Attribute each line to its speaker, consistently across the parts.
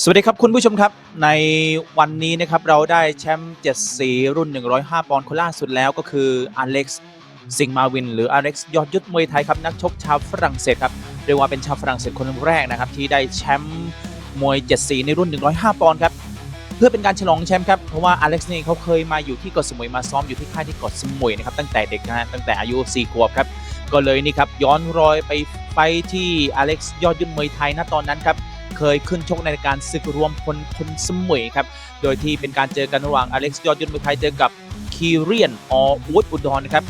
Speaker 1: สวัสดีครับคุณผู้ชมครับในวันนี้นะครับเราได้แชมป์7สีรุ่น 105 ปอนด์คนล่าสุดแล้วก็คืออเล็กซ์ซิงมาวิน หรืออเล็กซ์ยอดยุทธมวยไทยครับนักชกชาวฝรั่งเศสครับเรียกว่าเป็นชาวฝรั่งเศสคนแรกนะครับที่ได้แชมป์มวย 7 สีในรุ่น 105 ปอนด์ครับเพื่อเป็นการฉลองแชมป์ครับเพราะว่าอเล็กซ์นี่เขาเคยมาอยู่ที่เกาะสมุยมาซ้อมอยู่ที่ค่ายที่เกาะสมุยนะครับตั้งแต่เด็กนะฮะตั้งแต่อายุ4ขวบครับก็เลยนี่ครับย้อนรอยไปไฟท์ที่อเล็กซ์ยอดยุทธมวยไทยณตอนนั้นครับ เคยขึ้นชกในการศึกรวมพลคนสมุยครับ โดยที่เป็นการเจอกันระหว่างอเล็กซ์ยอดยุทธมวยไทยเจอกับคีเรียนอวูดอุดรนะครับ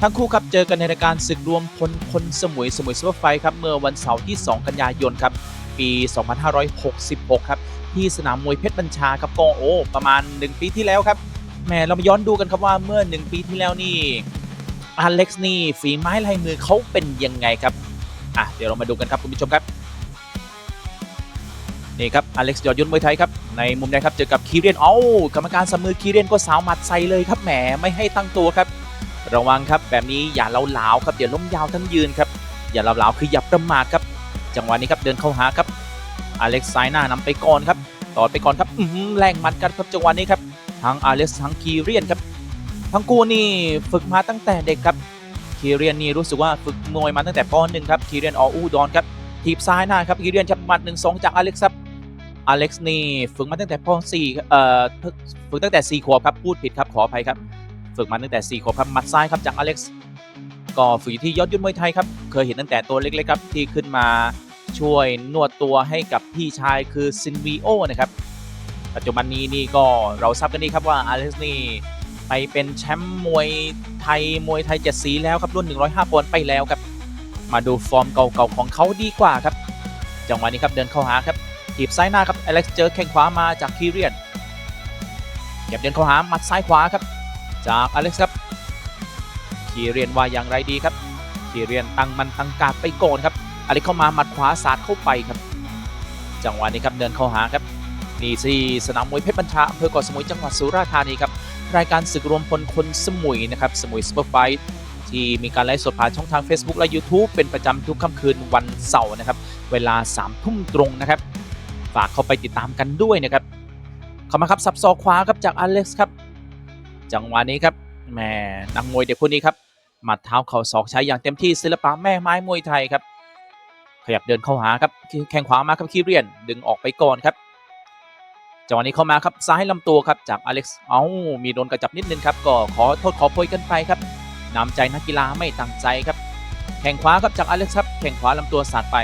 Speaker 1: ทั้งคู่ครับเจอกันในรายการศึกรวมพลคนสมุยสมุยซูเปอร์ไฟท์ครับเมื่อวันเสาร์ที่ 2 กันยายนครับปี 2566 ครับที่สนามมวยเพชรบัญชาครับก็โอ้ประมาณ 1 ปีที่แล้วครับแหมเรามาย้อนดูกันครับว่าเมื่อ 1 ปีที่แล้วนี่อเล็กซ์นี่ฝีไม้ลายมือเขาเป็นยังไงครับอะเดี๋ยวเรามาดูกันครับคุณผู้ชมครับ นี่ครับอเล็กซ์ยอดยุทธมวยไทยครับ ในมุมแดงครับ เจอกับคีเรียนเอ้ากรรมการสมือคีเรียนก็สาวหมัดใส่เลยครับแหมไม่ให้ตั้งตัวครับ ระวังครับแบบนี้อย่าเล้าหลาวครับอย่าล้มยาวทั้งยืนครับอย่าเล้าหลาวคืออย่าประมาทครับ จังหวะนี้ครับเดินเข้าหาครับอเล็กซ์ซ้ายหน้านำไปก่อนครับต่อไปก่อนครับอื้อหือแรงหมัดกันครับจังหวะนี้ครับทั้งอเล็กซ์ทั้งคีเรียนครับทั้งคู่นี่ฝึกมาตั้งแต่เด็กครับคีเรียนนี่รู้สึกว่าฝึกมวยมาตั้งแต่ป .1 ครับคีเรียนออูดอนครับทีบซ้ายหน้าครับคีเรียนจับหมัด1 2จากอเล็กซ์ครับ อเล็กซ์นี่ฝึกมาตั้งแต่ป .4 เอ่อฝึกตั้งแต่4ขวบครับพูดผิดครับขออภัยครับ ฝึกมาตั้งแต่4ขวบครับมัดซ้ายครับจากอเล็กซ์ก็ฝึกที่ยอดยุทธมวยไทยครับเคยเห็นตั้งแต่ตัวเล็กๆครับที่ขึ้นมาช่วยนวดตัวให้กับพี่ชายคือซินวีโอนะครับปัจจุบันนี้นี่ก็เราทราบกันดีครับว่าอเล็กซ์นี่ไปเป็นแชมป์มวยไทยมวยไทยเจ็ดสีแล้วครับรุ่น 105ปอนด์ไปแล้วครับ มาดูฟอร์มเก่าๆของเขาดีกว่าครับ จังหวะนี้ครับเดินเข้าหาครับ ถีบซ้ายหน้าครับอเล็กซ์เจอแข้งขวามาจากคีเรียนเก็บเดินเข้าหาหมัดซ้ายขวาครับ จากอเล็กซ์ครับคีเรียนว่าอย่างไรดีครับคีเรียนตั้งมันตั้งการไปโกนครับอเล็กเข้ามาหมัดขวาสาดเข้าไปครับ จังหวะนี้ครับเดินเข้าหาครับนี่ที่สนามมวยเพชรบัญชาอำเภอเกาะสมุยจังหวัดสุราษฎร์ธานีครับรายการศึกรวมพลคนสมุยนะครับสมุยซูเปอร์ไฟท์ที่มีการไลฟ์สดผ่านช่องทาง Facebook และ YouTube เป็นประจำทุกค่ำคืนวันเสาร์นะครับ เวลา3ทุ่มตรงนะครับ ฝากเข้าไปติดตามกันด้วยนะครับเข้ามาครับสับซอกขวาครับจากอเล็กซ์ครับจังหวะนี้ครับแหม่นักมวยเด็กคนนี้ครับหมัดเท้าเข่าศอกใช้อย่างเต็มที่ศิลปะแม่ไม้มวยไทยครับ ขยับเดินเข้าหาครับแข้งขวามาครับคีเรียนดึงออกไปก่อนครับจังหวะนี้เข้ามาครับซ้ายลำตัวครับจากอเล็กซ์เอ้ามีโดนกระจับนิดนึงครับก็ขอโทษขอโพยกันไปครับนำใจนักกีฬาไม่ตั้งใจครับ แข้งขวาครับจากอเล็กซ์ครับแข้งขวาลำตัวสาดไป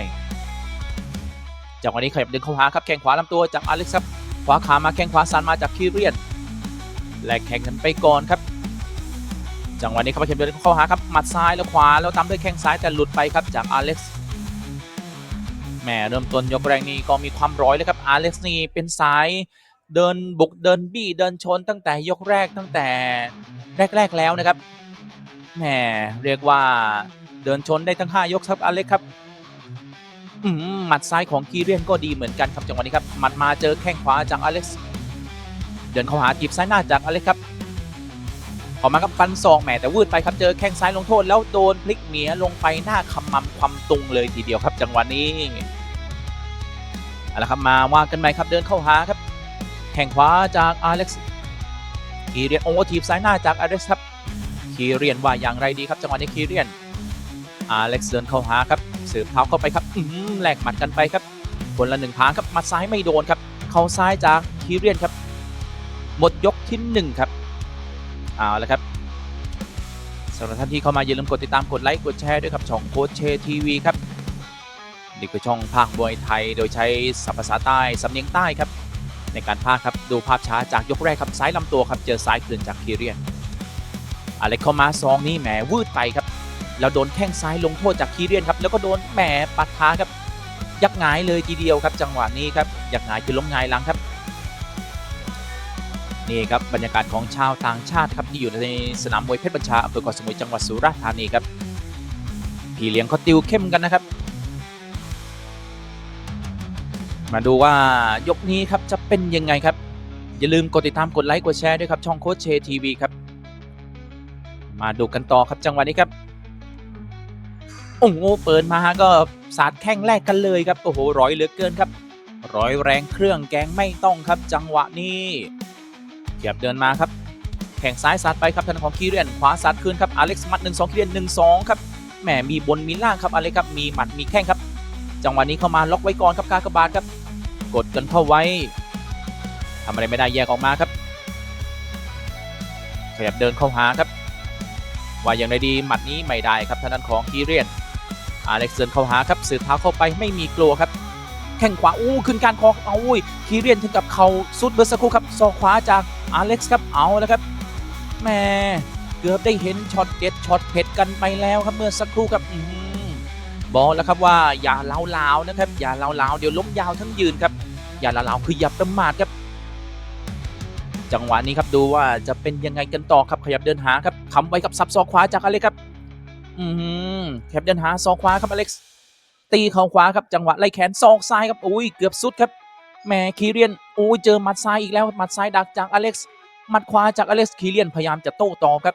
Speaker 1: จังหวะนี้ขยับดึงเข้าหาครับแข้งขวาลำตัวจากอเล็กซ์ครับขวาขามาแข้งขวาสานมาจากคีเรียนแลกแข่งกันไปก่อนครับ จังหวะนี้ครับขยับเดินเข้าหาครับหมัดซ้ายแล้วขวาแล้วตามด้วยแข้งซ้ายแต่หลุดไปครับจากอเล็กซ์แหมเริ่มต้นยกแรงนี้ก็มีความร้อยเลยครับอเล็กซ์นี่เป็นสายเดินบุกเดินบี้เดินชนตั้งแต่ยกแรกตั้งแต่แรก ๆ แล้วนะครับแหมเรียกว่าเดินชนได้ทั้ง 5 ยกครับอเล็กซ์ครับ หมัดซ้ายของคีเรียนก็ดีเหมือนกันครับจังหวะนี้ครับหมัดมาเจอแข้งขวาจากอเล็กซ์เดินเข้าหาจีบซ้ายหน้าจากอเล็กซ์ครับออกมาครับฟันศอกแหมแต่วืดไปครับเจอแข้งซ้ายลงโทษแล้วโดนพลิกเหนียลงไปหน้าคำมำความตุงเลยทีเดียวครับจังหวะนี้เอาละครับมาว่ากันใหม่ครับเดินเข้าหาครับแข่งขวาจากอเล็กซ์คีเรียนโอเวอร์ทีบซ้ายหน้าจากอเล็กซ์ครับคีเรียนว่าอย่างไรดีครับจังหวะนี้คีเรียนอเล็กซ์เดินเข้าหาครับ สืบเท้าเข้าไปครับอืมแลกหมัดกันไปครับคนละหนึ่งพางครับมัดซ้ายไม่โดนครับ เข้าซ้ายจากคีเรียนครับ หมดยกที่หนึ่งครับเอาละครับสำหรับท่านที่เข้ามาอย่าลืมกดติดตามกดไลค์กดแชร์ด้วยครับช่องโค้ชเชทีวีครับนี่คือช่องภาคบวยไทย โดยใช้ศัพภาษาใต้สำเนียงใต้ครับ ในการพากครับดูภาพช้าจากยกแรกครับซ้ายลำตัวครับเจอซ้ายคืนจากคีเรียนอเล็กเข้ามาซองนี้แหมวืดไปครับ แล้วโดนแข้งซ้ายลงโทษจากคีเรียนครับแล้วก็โดนแหมปัดท้าครับ ยักหงายเลยทีเดียวครับ จังหวะนี้ครับยักหงายคือล้มหงายหลังครับนี่ครับบรรยากาศของชาวต่างชาติครับที่อยู่ในสนามมวยเพชรบัญชาอำเภอเกาะสมุยจังหวัดสุราษฎร์ธานีครับพี่เลี้ยงเขาติวเข้มกันนะครับ มาดูว่ายกนี้ครับจะเป็นยังไงครับ อย่าลืมกดติดตามกดไลค์กดแชร์ด้วยครับช่องโค้ชเชทีวีครับ มาดูกันต่อครับจังหวะนี้ครับ โอ้โหเปิดมาก็สาดแข้งแรกกันเลยครับโอ้โหร้อยเหลือเกินครับ ร้อยแรงเครื่องแกงไม่ต้องครับจังหวะนี้เขียบเดินมาครับแข่งซ้ายซัดไปครับทางของคีเรียนขวาซัดคืนครับอเล็กซ์มัดหนึ่งสองคีเรียนหนึ่งสองครับแหมมีบนมีล่างครับอเล็กครับมีหมัดมีแข้งครับ จังหวะนี้เข้ามาล็อกไว้ก่อนครับกากบาทครับ กดกันเข้าไว้ทำอะไรไม่ได้แยกออกมาครับขยับเดินเข้าหาครับ ว่าอย่างไรดีหมัดนี้ไม่ได้ครับทางด้านของคีเรียน อาเล็กซ์เดินเข้าหาครับสืบเท้าเข้าไปไม่มีกลัวครับ แข้งขวาอู้ขึ้นการคอเอาอุ้ยคีเรียนถึงกับเขาสุดเบอร์สักครู่ครับศอกขวาจากอาเล็กซ์ครับเอาแล้วครับแหม่เกือบได้เห็นช็อตเด็ดช็อตเผ็ดกันไปแล้วครับเมื่อสักครู่ครับบอกแล้วครับว่าอย่าเล้าลาวๆนะครับ อย่าเล้าลาวๆเดี๋ยวล้มยาวทั้งยืนครับ อย่าเล้าลาวๆคืออย่าประมาทครับ จังหวะนี้ครับดูว่าจะเป็นยังไงกันต่อครับขยับเดินหาครับคำไว้กับสับศอกขวาจากอเล็กซ์ครับ อือหือขยับเดินหาศอกขวาครับอเล็กซ์ตีเข่าขวาครับจังหวะไล่แขนศอกซ้ายครับอุ้ยเกือบสุดครับแหมคีเรียนอุ้ยเจอหมัดซ้ายอีกแล้วหมัดซ้ายดักจากอเล็กซ์หมัดขวาจากอเล็กซ์คีเรียนพยายามจะโต้ตอบครับ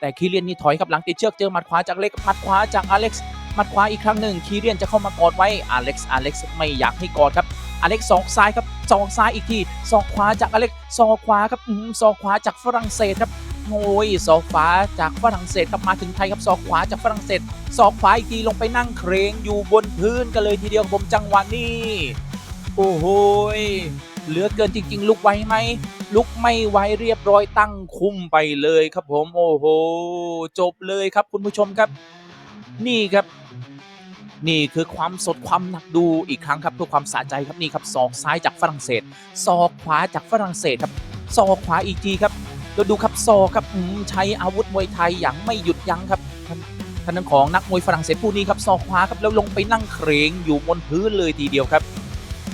Speaker 1: แต่คีเรียนนี่ถอยครับหลังติดเชือกเจอหมัดขวาจากเล็กหมัดขวาจากอเล็กซ์หมัดขวาอีกครั้งหนึ่งคีเรียนจะเข้ามากอดไว้อเล็กซ์อเล็กซ์ไม่อยากให้กอดครับอเล็กซ์ศอกซ้ายครับศอกซ้ายอีกทีศอกขวาจากอเล็กซ์ศอกขวาครับอืมศอกขวาจากฝรั่งเศสครับ โอ้ยศอกขวาจากฝรั่งเศสครับมาถึงไทยครับศอกขวาจากฝรั่งเศสศอกขวาอีกทีลงไปนั่งเครงอยู่บนพื้นกันเลยทีเดียวผมจังหวะนี้โอ้โหเหลือเกินจริง ๆ ลุกไวไหมลุกไม่ไวเรียบร้อยตั้งคุมไปเลยครับผมโอ้โหจบเลยครับคุณผู้ชมครับ นี่ครับ นี่คือความสดความหนักดูอีกครั้งครับเพื่อความสะใจครับนี่ครับศอกซ้ายจากฝรั่งเศสศอกขวาจากฝรั่งเศสครับศอกขวาอีกทีครับ แล้วดูครับศอครับใช้อาวุธมวยไทยอย่างไม่หยุดยั้งครับทางด้านของนักมวยฝรั่งเศสผู้นี้ครับศอขวาครับแล้วลงไปนั่งเครงอยู่บนพื้นเลยทีเดียวครับ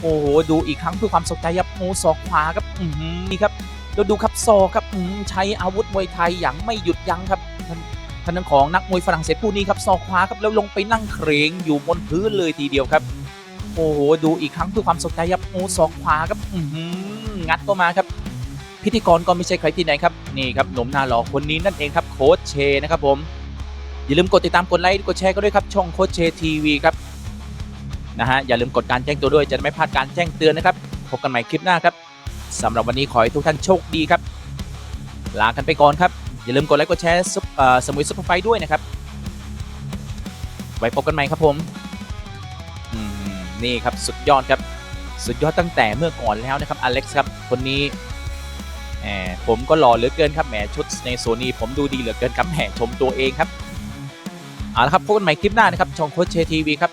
Speaker 1: โอ้โหดูอีกครั้งเพื่อความสนใจครับโอ้ศอขวาครับอืมนี่ครับแล้วดูครับศอครับใช้อาวุธมวยไทยอย่างไม่หยุดยั้งครับทางทางด้านของนักมวยฝรั่งเศสผู้นี้ครับศอขวาครับแล้วลงไปนั่งเครงอยู่บนพื้นเลยทีเดียวครับโอ้โหดูอีกครั้งเพื่อความสนใจครับโอ้ศอขวาครับอือหืองัดเข้ามาครับ พิธีกรก็ไม่ใช่ใครที่ไหนครับนี่ครับหนุ่มหน้าหล่อคนนี้นั่นเองครับโค้ชเชนะครับผมอย่าลืมกดติดตามกดไลค์กดแชร์ก็ด้วยครับช่องโคชเชทีวีครับนะฮะอย่าลืมกดการแจ้งตัวด้วยจะไม่พลาดการแจ้งเตือนนะครับพบกันใหม่คลิปหน้าครับสำหรับวันนี้ขอให้ทุกท่านโชคดีครับลากันไปก่อนครับอย่าลืมกดไลค์กดแชร์สมุยซุปเปอร์ไฟด้วยนะครับไว้พบกันใหม่ครับผมนี่ครับสุดยอดครับ สุดยอดตั้งแต่เมื่อก่อนแล้วนะครับอเล็กซ์ครับคนนี้ ผมก็หล่อเหลือเกินครับแหมชุดในโซนี่ผมดูดีเหลือเกินครับแหมชมตัวเองครับเอาละครับพบกันใหม่คลิปหน้านะครับช่องโคชเชทีวีครับ